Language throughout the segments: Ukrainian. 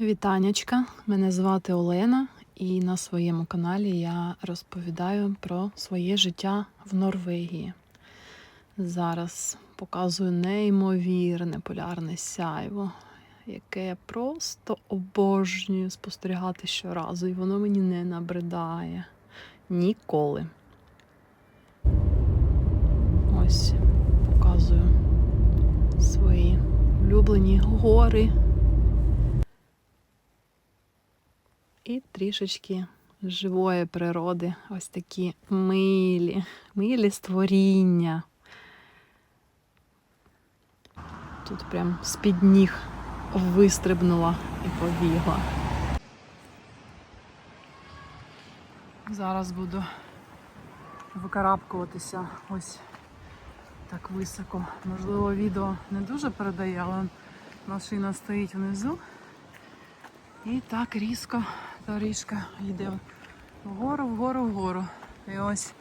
Вітанечка, мене звати Олена, і на своєму каналі я розповідаю про своє життя в Норвегії. Зараз показую неймовірне полярне сяйво, яке я просто обожнюю спостерігати щоразу, і воно мені не набридає ніколи. Ось показую свої улюблені гори. І трішечки живої природи. Ось такі милі, милі створіння. Тут прям з-під ніг вистрибнула і побігла. Зараз буду викарабкуватися ось так високо. Можливо, відео не дуже передає, але машина стоїть внизу. І так різко доріжка йде вгору, вгору, вгору. І ось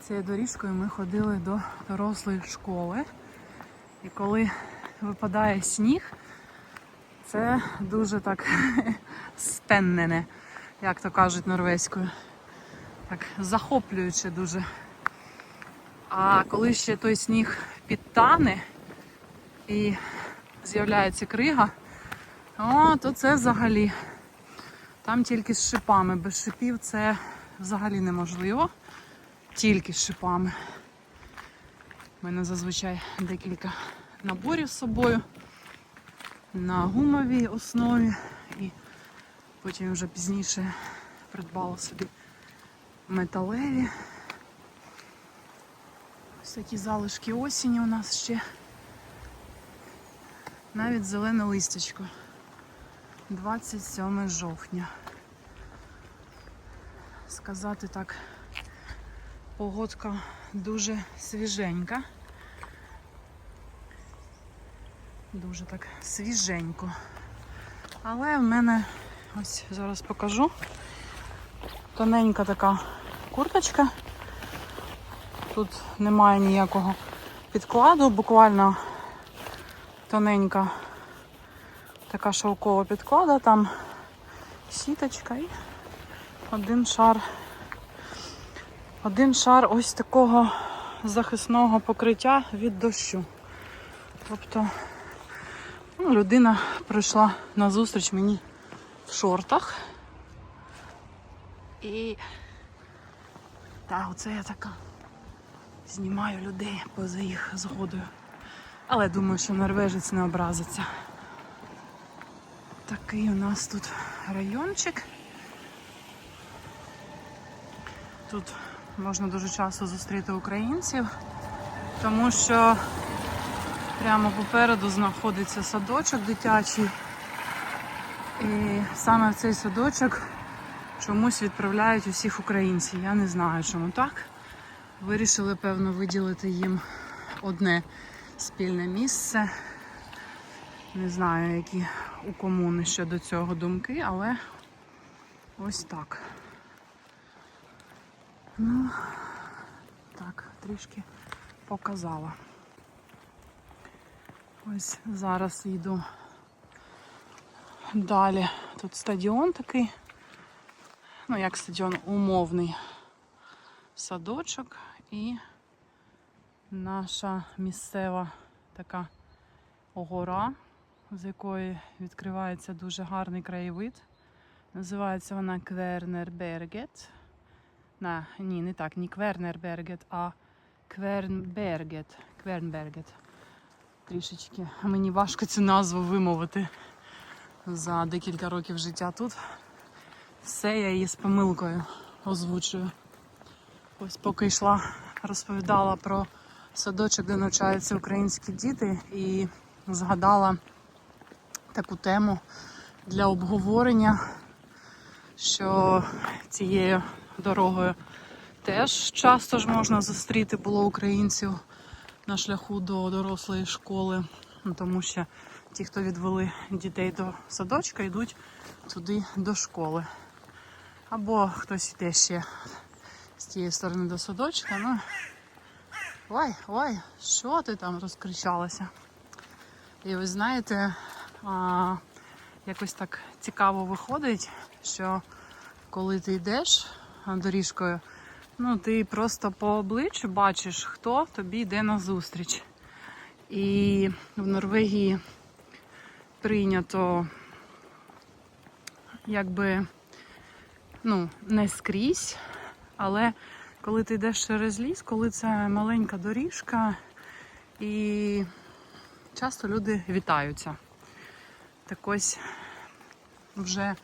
цією доріжкою ми ходили до дорослої школи. І коли випадає сніг, це дуже так спеннене, як то кажуть норвезькою. Так захоплююче дуже. А коли ще той сніг підтане і з'являється крига, о, то це взагалі. Там тільки з шипами. Без шипів це взагалі неможливо. Тільки з шипами. У мене зазвичай декілька наборів з собою на гумовій основі. І потім вже пізніше придбала собі металеві. Ось такі залишки осені у нас ще. Навіть зелене листячко. 27 жовтня. Сказати так, погодка дуже свіженька. Дуже так свіженько. Але в мене, ось зараз покажу, тоненька така курточка. Тут немає ніякого підкладу, буквально тоненька така шовкова підклада, там сіточка і один шар. Один шар ось такого захисного покриття від дощу. Тобто ну, людина прийшла на зустріч мені в шортах. І так, оце я така знімаю людей поза їх згодою. Але думаю, що норвежець не образиться. Такий у нас тут райончик. Тут можна дуже часто зустріти українців, тому що прямо попереду знаходиться садочок дитячий. І саме в цей садочок чомусь відправляють усіх українців. Я не знаю, чому так. Вирішили, певно, виділити їм одне спільне місце. Не знаю, які у комуни щодо цього думки, але ось так. Ну, так, трішки показала. Ось зараз йду далі. Тут стадіон такий, ну як стадіон, умовний садочок і наша місцева така гора з якої відкривається дуже гарний краєвид. Називається вона Квернербергет. На, ні, не так, не Квернербергет, а Квернбергет. Квернбергет. Трішечки. Мені важко цю назву вимовити за декілька років життя тут. Все я її з помилкою озвучую. Ось поки йшла, розповідала про садочок, де навчаються українські діти, і згадала таку тему для обговорення, що цією дорогою теж часто ж можна зустріти було українців на шляху до дорослої школи, ну, тому що ті, хто відвели дітей до садочка, йдуть туди до школи. Або хтось йде ще з тієї сторони до садочка. Ну, Ой, ой, що ти там розкричалася? І ви знаєте, а, якось так цікаво виходить, що коли ти йдеш доріжкою, ну ти просто по обличчю бачиш, хто тобі йде назустріч. І в Норвегії прийнято якби ну, не скрізь, але коли ти йдеш через ліс, коли це маленька доріжка, і часто люди вітаються. Так ось, вже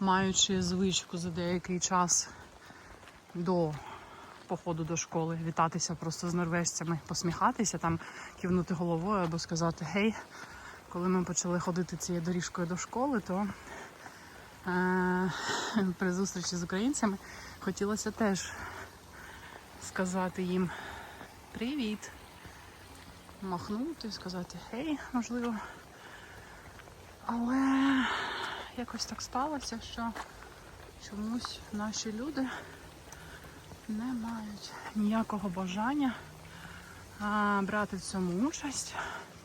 маючи звичку за деякий час до походу до школи, вітатися просто з норвежцями, посміхатися, там, кивнути головою або сказати гей. Коли ми почали ходити цією доріжкою до школи, то е- при зустрічі з українцями хотілося теж сказати їм привіт, махнути, сказати гей, можливо. Але якось так сталося, що чомусь наші люди не мають ніякого бажання брати в цьому участь.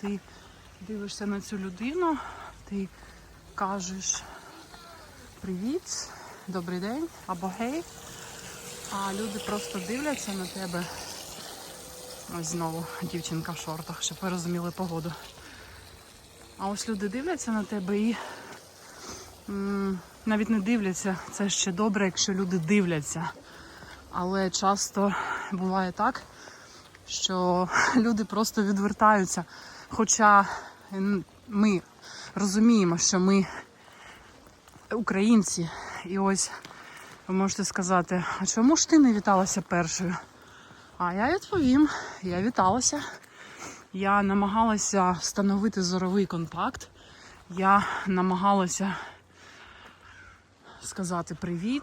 Ти дивишся на цю людину, ти кажеш привіт, добрий день або гей, а люди просто дивляться на тебе. Ось знову дівчинка в шортах, щоб ви розуміли погоду. А ось люди дивляться на тебе і навіть не дивляться. Це ще добре, якщо люди дивляться. Але часто буває так, що люди просто відвертаються. Хоча ми розуміємо, що ми українці, і ось ви можете сказати, а чому ж ти не віталася першою? А я відповім, я віталася. Я намагалася встановити зоровий контакт. Я намагалася сказати привіт,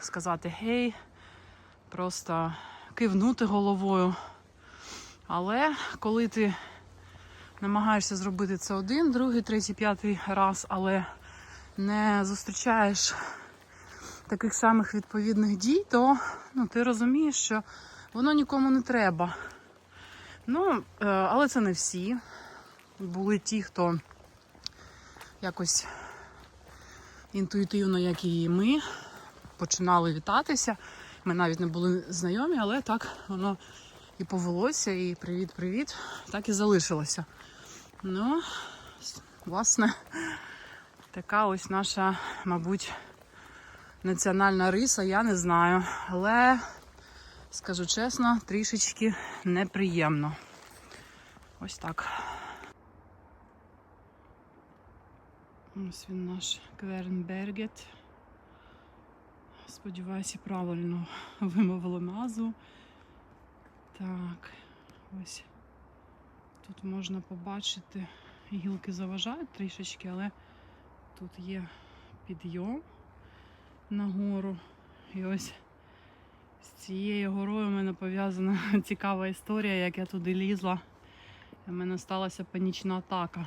сказати гей, просто кивнути головою. Але коли ти намагаєшся зробити це один, другий, третій, п'ятий раз, але не зустрічаєш таких самих відповідних дій, то ну, ти розумієш, що воно нікому не треба. Ну, е, але це не всі. Були ті, хто якось інтуїтивно, як і ми, починали вітатися. Ми навіть не були знайомі, але так воно і повелося, і привіт-привіт, так і залишилося. Ну, власне, така ось наша, мабуть, національна риса, я не знаю. Але, скажу чесно, трішечки неприємно. Ось так. Ось він наш Квернбергет. Сподіваюся, правильно вимовила назву. Так, ось тут можна побачити, гілки заважають трішечки, але тут є підйом на гору. І ось з цією горою у мене пов'язана цікава історія, як я туди лізла. У мене сталася панічна атака.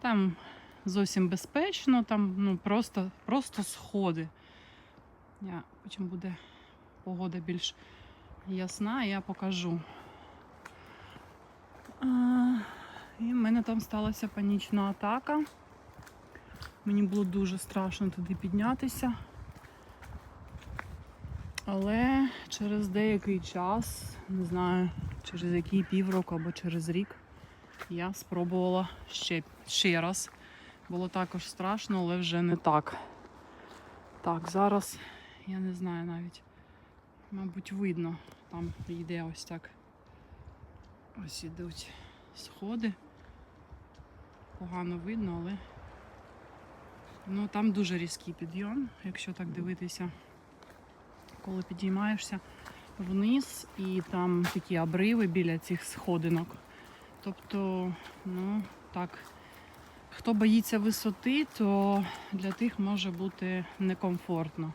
Там зовсім безпечно, там ну, просто, просто сходи. Я, Потім буде погода більш ясна, я покажу. А, і в мене там сталася панічна атака. Мені було дуже страшно туди піднятися. Але через деякий час, не знаю, через який півроку або через рік, я спробувала ще, ще раз. Було також страшно, але вже не так. Так, зараз я не знаю навіть. Мабуть, видно. Там йде ось так. Ось ідуть сходи. Погано видно, але ну, там дуже різкий підйом, якщо так дивитися, коли підіймаєшся вниз і там такі обриви біля цих сходинок. Тобто, ну так, хто боїться висоти, то для тих може бути некомфортно.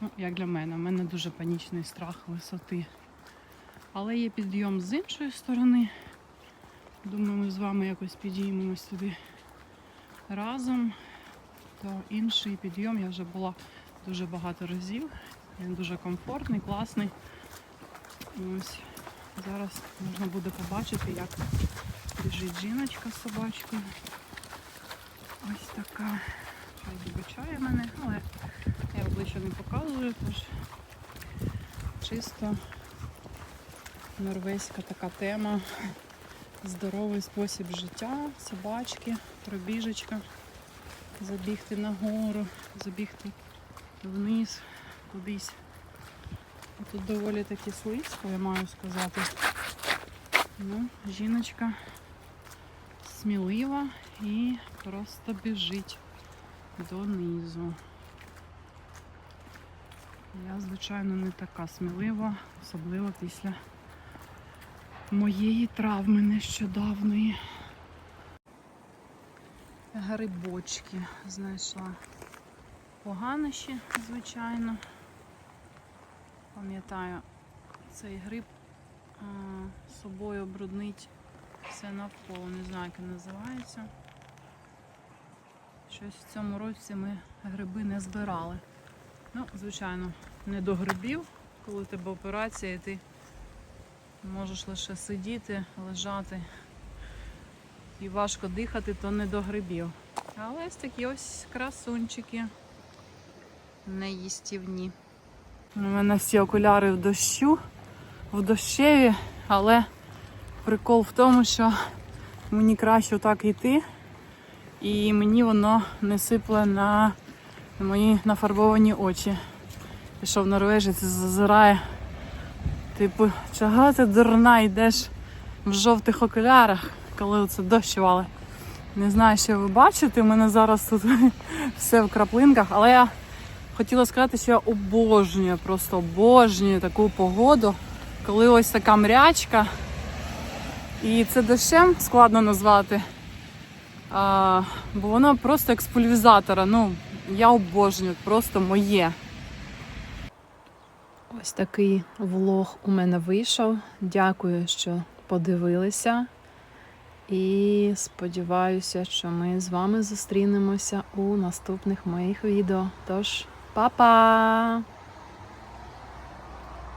Ну, як для мене, у мене дуже панічний страх висоти. Але є підйом з іншої сторони. Думаю, ми з вами якось підіймемось туди разом. То інший підйом я вже була дуже багато разів. Він дуже комфортний, класний. Ось зараз можна буде побачити, як біжить жіночка з собачкою. Ось така. смущає мене, але я обличчя не показую, тож чисто норвезька така тема. Здоровий спосіб життя, собачки, пробіжечка, забігти нагору, забігти вниз, кудись. Тут доволі таки слизько, я маю сказати. Ну, жіночка смілива і просто біжить донизу. Я, звичайно, не така смілива, особливо після моєї травми нещодавної. Грибочки знайшла. Поганощі, звичайно. Пам'ятаю, цей гриб а, собою бруднить все навколо, не знаю, як він називається. Щось в цьому році ми гриби не збирали. Ну, звичайно, не до грибів, коли тебе операція, і ти можеш лише сидіти, лежати і важко дихати, то не до грибів. Але ось такі ось красунчики неїстівні. У мене всі окуляри в дощу, в дощеві, але прикол в тому, що мені краще так йти, і мені воно не сипле на мої нафарбовані очі. Пішов норвежець зазирає. Типу, чого ти дурна йдеш в жовтих окулярах, коли це дощ вали. Не знаю, що ви бачите, у мене зараз тут все в краплинках, але я хотіла сказати, що я обожнюю, просто обожнюю таку погоду, коли ось така мрячка. І це дощем складно назвати, а, бо воно просто як з пульвізатора. Ну, я обожнюю, просто моє. Ось такий влог у мене вийшов. Дякую, що подивилися. І сподіваюся, що ми з вами зустрінемося у наступних моїх відео. Тож, 爸爸